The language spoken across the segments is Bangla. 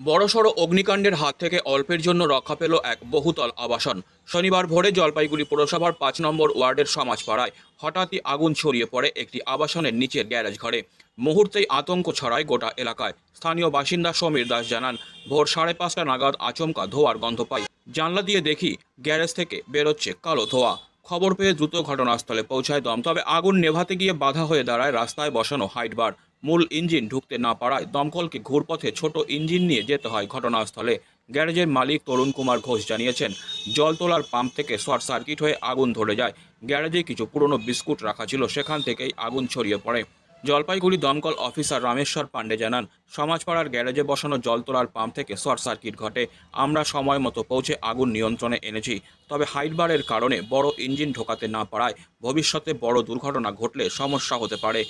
বড়সড় অগ্নিকাণ্ডের হাত থেকে অল্পের জন্য রক্ষা পেল এক বহুতল আবাসন। শনিবার ভোরে জলপাইগুড়ি পুরসভার পাঁচ নম্বর ওয়ার্ডের সমাজপাড়ায় হঠাৎই আগুন ছড়িয়ে পড়ে একটি আবাসনের নিচের গ্যারেজ ঘরে। মুহূর্তেই আতঙ্ক ছড়ায় গোটা এলাকায়। স্থানীয় বাসিন্দা সমীর দাস জানান, ভোর সাড়ে পাঁচটা নাগাদ আচমকা ধোয়ার গন্ধ পাই। জানলা দিয়ে দেখি গ্যারেজ থেকে বেরোচ্ছে কালো ধোয়া। খবর পেয়ে দ্রুত ঘটনাস্থলে পৌঁছায় দম, তবে আগুন নেভাতে গিয়ে বাধা হয়ে দাঁড়ায় রাস্তায় বসানো হাইট বার। মূল ইঞ্জিন ঢুকতে না পারায় দমকলকে ঘুরপথে ছোট ইঞ্জিন নিয়ে যেতে হয় ঘটনাস্থলে। গ্যারেজের মালিক তরুণ কুমার ঘোষ জানিয়েছেন, জল তোলার পাম্প থেকে শর্ট সার্কিট হয়ে আগুন ধরে যায়। গ্যারেজে কিছু পুরনো বিস্কুট রাখা ছিল, সেখান থেকেই আগুন ছড়িয়ে পড়ে। জলপাইগুড়ি দমকল অফিসার রামেশ্বর পাণ্ডে জানান, সমাজপাড়ার গ্যারেজে বসানো জল তোলার পাম্প থেকে শর্ট সার্কিট ঘটে। আমরা সময় মতো পৌঁছে আগুন নিয়ন্ত্রণে এনেছি। তবে হাইটবারের কারণে বড় ইঞ্জিন ঢোকাতে না পারায় ভবিষ্যতে বড় দুর্ঘটনা ঘটলে সমস্যা হতে পারে।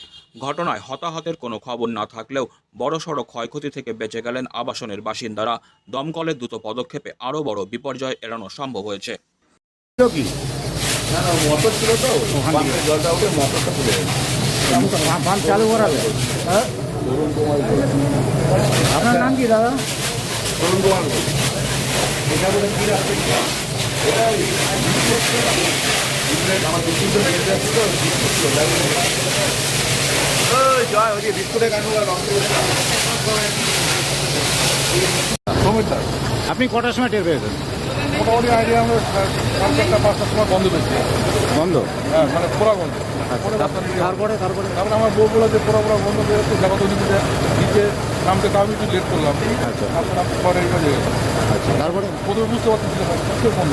ঘটনায় হতাহতের কোনো খবর না থাকলেও বড়সড় ক্ষয়ক্ষতি থেকে বেঁচে গেলেন আবাসনের বাসিন্দারা। দমকলের দ্রুত পদক্ষেপে আরও বড় বিপর্যয় এড়ানো সম্ভব হয়েছে। মোটর ছিল তো। জলটা গেছে পাম্প চালু করাবে হ্যাঁ। আপনার নাম কি দাদা তরুণ কুমার। এটা বলে কি আপনি কটার সময় টের পেয়েছেন মোটামুটি আইডিয়া আমরা সাড়ে চারটা পাঁচটার সময় বন্ধ পেয়েছি বন্ধ হ্যাঁ মানে পোড়া বন্ধ পরে তারপরে তারপরে তারপরে আমার বউ বলে যে পোড়া পোড়া বন্ধ যাব তো নিচে নিচে নামতে তাও আমি একটু লেট করলাম। আচ্ছা। তারপর আমি পরে আচ্ছা তারপরে? প্রথমে বুঝতে না, কিসের বন্ধ?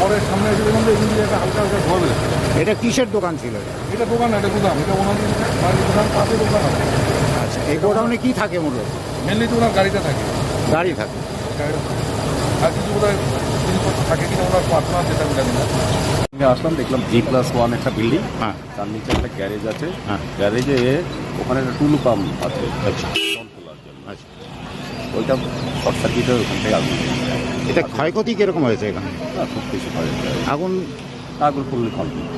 পরে সামনে এসে দেখলাম যে একটা হালকা হালকা বেরোচ্ছে। এটা কিসের দোকান ছিল? এটা? দোকান এটা গুদাম। এটা ওনাদের বাড়ির পাশে দোকান আছে। আচ্ছা এই গোডাউনে কি থাকে মূলত? মেনলি তো ওনার গাড়িটা থাকে। গাড়ি থাকে। আর কিছু বোধহয় জিনিসপত্র থাকে কিনা ওনার পার্সোনাল যেটা আমি জানি না। আসলাম দেখলাম জি প্লাস ওয়ান একটা বিল্ডিং হ্যাঁ। তার নিচে একটা গ্যারেজ আছে। হ্যাঁ। গ্যারেজে ওখানে একটা টুলু পাম্প আছে। আচ্ছা। আচ্ছা। ওইটা শর্ট সার্কিট হয়ে ওখান থেকে আগুন এটা ক্ষয়ক্ষতি কীরকম হয়েছে এখানে? না খুব হয় আগুন? আগুন করলে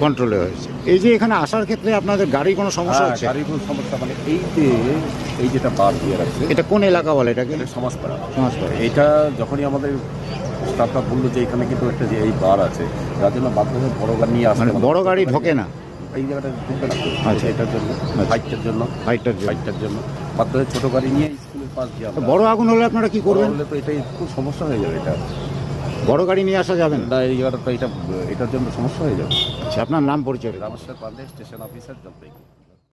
কন্ট্রোলে হয়েছে। এই যে এখানে আসার ক্ষেত্রে আপনাদের গাড়ির কোনো সমস্যা হচ্ছে? গাড়ির কোনো সমস্যা মানে এই যে এই যেটা বার দিয়ে রাখছে এটা কোন এলাকা বলে এটাকে? এটা সমাজপাড়া। সমাজপাড়া। এইটা যখনই আমাদের স্টাফটা বলল যে এখানে কিন্তু একটা যে এই বার আছে যার জন্য বাধ্য হয়ে বড় গাড়ি নিয়ে আসতে মানে বড় গাড়ি ঢোকে না? এই জায়গাটা ঢুকবে না। আচ্ছা। এটার জন্য আচ্ছা। জন্য হাইটটার জন্য। বাইকটার জন্য। বাধ্য হয়ে ছোটো গাড়ি নিয়ে স্কুলের পাশ দিয়ে বড় আগুন হলে আপনারা কি করবেন? করলে তো এটাই খুব সমস্যা হয়ে যাবে এটা। বড় গাড়ি নিয়ে আসা যাবেন না? এই জায়গাটা তো এটা এটার জন্য সমস্যা হয়ে যাবে। আচ্ছা আপনার নাম পরিচয় রামেশ্বর পান্ডে স্টেশন অফিসার জলপাইগুড়ি।